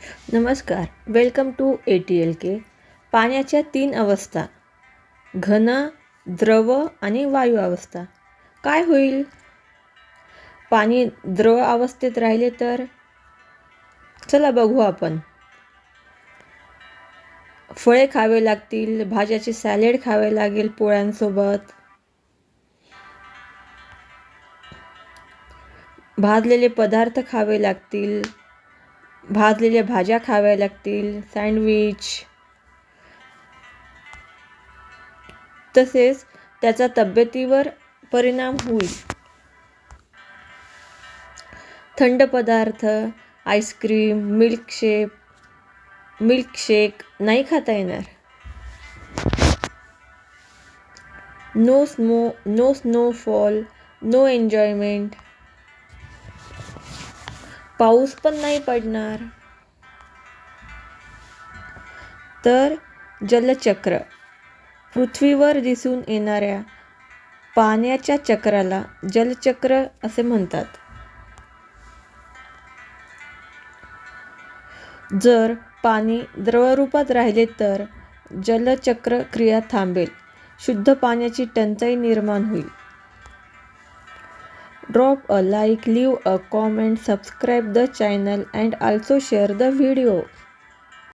नमस्कार welcome to A T L K पाण्याच्या तीन अवस्था घन द्रव आणि वायू अवस्था. काय होईल? पाणी द्रव अवस्थेत राहिले तर? चला बघू आपण. फळे खावे लागतील भाज्याचे सॅलेड खावे लागेल पोळ्यांसोबत. भाजलेले पदार्थ खावे लागतील. भाजलेल्या भाज्या खाव्या लागतील सँडविच. तसेच त्याचा तब्येतीवर परिणाम होईल. थंड पदार्थ आईस्क्रीम मिल्कशेक मिल्कशेक नाही खाता येणार. No snow no snowfall no enjoyment. पाऊस पण नाही पडणार. तर जलचक्र. पृथ्वीवर दिसून येणाऱ्या पाण्याच्या चक्राला जलचक्र असे म्हणतात. जर पाणी द्रवरूपात राहिले तर जलचक्र क्रिया थांबेल. शुद्ध पाण्याची टंचाई निर्माण होईल. Drop a like leave a comment subscribe the channel and also share the video